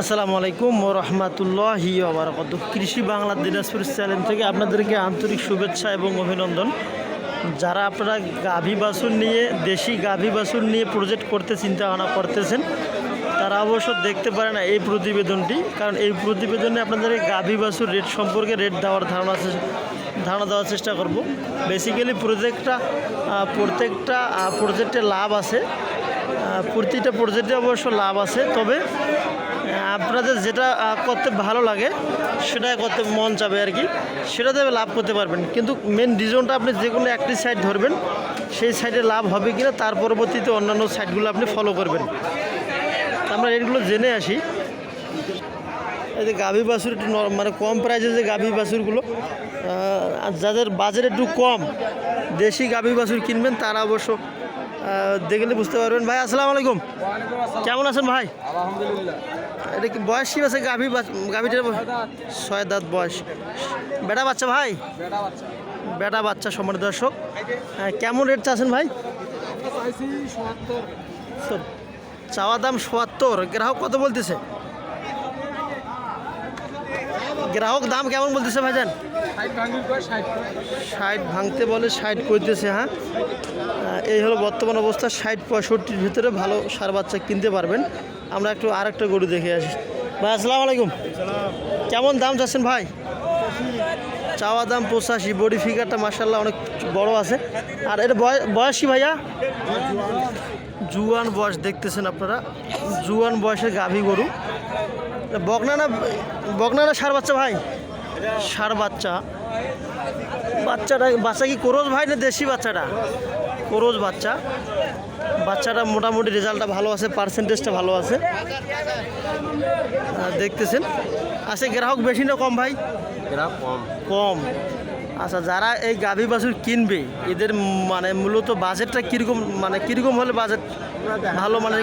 আসসালামু আলাইকুম রহমাতুল্লাহি ওবরাকাত কৃষি বাংলা দিনাজপুর চ্যানেল থেকে আপনাদেরকে আন্তরিক শুভেচ্ছা এবং অভিনন্দন। যারা আপনারা গাভী বাছুর নিয়ে, দেশি গাভী বাছুর নিয়ে প্রজেক্ট করতে চিন্তা ভাবনা করতেছেন, তারা অবশ্য দেখতে পারে না এই প্রতিবেদনটি, কারণ এই প্রতিবেদনে আপনাদের গাভী বাছুর রেট সম্পর্কে রেট দেওয়ার ধারণা ধারণা দেওয়ার চেষ্টা করব। বেসিক্যালি প্রজেক্টটা প্রত্যেকটা প্রজেক্টে লাভ আছে। প্রতিটা প্রজেক্টে অবশ্য লাভ আছে, তবে আপনাদের যেটা করতে ভালো লাগে, সেটা করতে মন চাবে আর কি সেটাতে লাভ করতে পারবেন। কিন্তু মেন রিজনটা আপনি যে কোনো একটি সাইড ধরবেন, সেই সাইডে লাভ হবে কিনা, তার পরবর্তীতে অন্যান্য সাইডগুলো আপনি ফলো করবেন। আমরা এগুলো জেনে আসি। এই যে গাভী বাছুর একটু মানে কম প্রাইসে যে গাভী বাছুরগুলো যাদের বাজার একটু কম, দেশি গাভী বাছুর কিনবেন, তারা অবশ্য দেখলে বুঝতে পারবেন। ভাই আসসালামু আলাইকুম। কেমন আছেন ভাই? এটা কি বয়স কি আছে গাভী গাভীটার ছয় দাঁত। বয়স। বেটা বাচ্চা ভাই? বেটা বাচ্চা। সম্মানিত দর্শক। কেমন রেট চাচ্ছেন ভাই? চাওয়া দাম সোয়াত্তর গ্রাহক কত বলতেছে? গ্রাহক দাম কেমন বলতেছে ভাইজান? ষাট ভাঙতে বলে ষাট করতেছে হ্যাঁ? এই হলো বর্তমান অবস্থা, ষাট পঁয়ষট্টির ভিতরে ভালো সার বাচ্চা কিনতে পারবেন। আমরা একটু আর একটা গরু দেখে আসি। ভাই, আসসালামু আলাইকুম। কেমন দাম যাচ্ছেন ভাই? চাওয়া দাম পঁচাশি, বডি ফিগারটা মার্শাল্লাহ অনেক বড় আছে। আর এটা বয়- বয়স ভাইয়া? জুয়ান বয়স দেখতেছেন আপনারা। জুয়ান বয়সের গাভী গরু। বকনা না বকনা না সার বাচ্চা ভাই? সার বাচ্চা। বাচ্চাটা বাচ্চা কি কোরজ ভাই না দেশি বাচ্চাটা? কোরজ বাচ্চা। বাচ্চাটা মোটামুটি রেজাল্টটা ভালো আছে পার্সেন্টেজটা ভালো আছে। দেখতেছেন। আছে গ্রাহক বেশি না কম ভাই? কম। কম। আচ্ছা যারা এই গাভী বাছুর কিনবে, এদের মানে মূলত বাজেটটা কীরকম মানে কীরকম হলে বাজেট ভালো মানে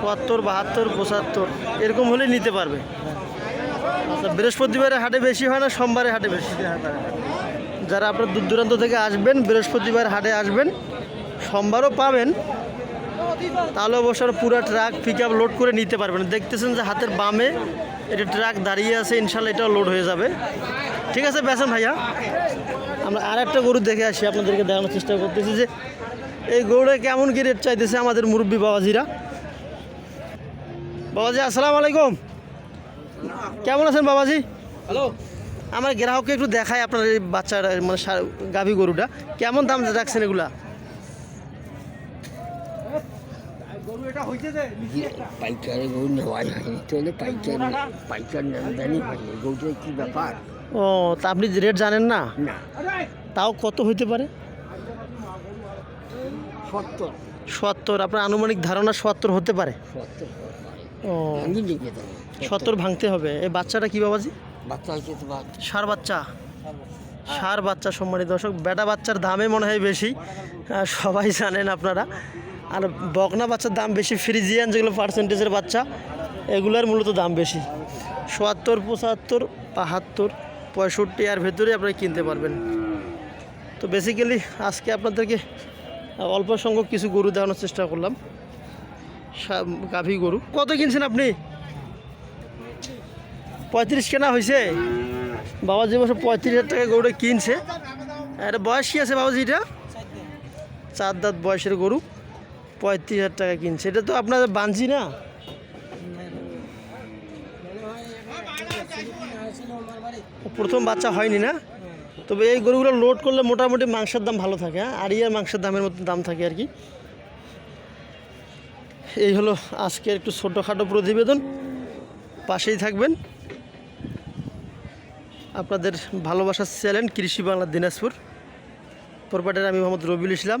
সত্তর, বাহাত্তর, পঁচাত্তর, এরকম হলে নিতে পারবে। আচ্ছা বৃহস্পতিবারে হাটে বেশি হয় না, সোমবারে হাটে বেশি? যারা আপনার দূর দূরান্ত থেকে আসবেন, বৃহস্পতিবার হাটে আসবেন, সোমবারও পাবেন। তাহলে অবশ্য পুরো ট্রাক পিক আপ লোড করে নিতে পারবেন দেখতেছেন যে হাতের বামে এটা ট্রাক দাঁড়িয়ে আছে ইনশাল্লাহ এটাও লোড হয়ে যাবে। ঠিক আছে বেসন ভাইয়া। আমরা আর একটা গরু দেখে আসি আপনাদেরকে দেখানোর চেষ্টা করতেছি যে এই গরুটা কেমন কি রেট চাইতেছে আমাদের মুরব্বী বাবাজিরা। বাবাজি আসসালামু আলাইকুম। কেমন আছেন বাবাজি? হ্যালো। আমার গ্রাহককে একটু দেখায় আপনার এই বাচ্চার মানে গাভী গরুটা। কেমন দাম রাখছেন এগুলা গরু এটা হইছে যে পাইকারি গরু নেওয়াই হয়নি তাহলে পাইকারি। পাইকার আমদানি হয়নি গরুটার কি ব্যাপার? ও তা আপনি রেট জানেন না? না। তাও কত হইতে পারে? সত্তর। সত্তর আপনার আনুমানিক ধারণা সত্তর হতে পারে। সত্তর ও। সত্তর ভাঙতে হবে। এই বাচ্চাটা কি বাবাজি? বাচ্চা সার বাচ্চা। সার বাচ্চা। সম্মানিত দর্শক বেটা বাচ্চার দামে মনে হয় বেশি। সবাই জানেন আপনারা। আর বকনা বাচ্চার দাম বেশি, ফ্রিজিয়ান যেগুলো পার্সেন্টেজের বাচ্চা, এগুলোর মূলত দাম বেশি। সোয়াত্তর পঁচাত্তর, বাহাত্তর, পঁয়ষট্টি আর ভেতরে আপনারা কিনতে পারবেন। তো বেসিক্যালি আজকে আপনাদেরকে অল্প সংখ্যক কিছু গরু দেখানোর চেষ্টা করলাম। গাভী গরু। কত কিনছেন আপনি? পঁয়ত্রিশ কেনা হয়েছে বাবা যে বছর পঁয়ত্রিশ হাজার টাকা গরুটা কিনছে, এটা বয়স কী আছে বাবাজি এটা? চার দাঁত বয়সের গরু। পঁয়ত্রিশ হাজার টাকা কিনছে। এটা তো আপনাদের বাঞ্জি না? প্রথম বাচ্চা হয়নি না? তবে এই গরুগুলো লোড করলে মোটামুটি মাংসের দাম ভালো থাকে হ্যাঁ? আর ইয়ার মাংসের দামের মতো দাম থাকে আর কি। এই হলো আজকে একটু ছোটোখাটো প্রতিবেদন। পাশেই থাকবেন। আপনাদের ভালোবাসার চ্যানেল কৃষি বাংলা দিনাজপুর। পরপাটের আমি মোহাম্মদ রবিউল ইসলাম।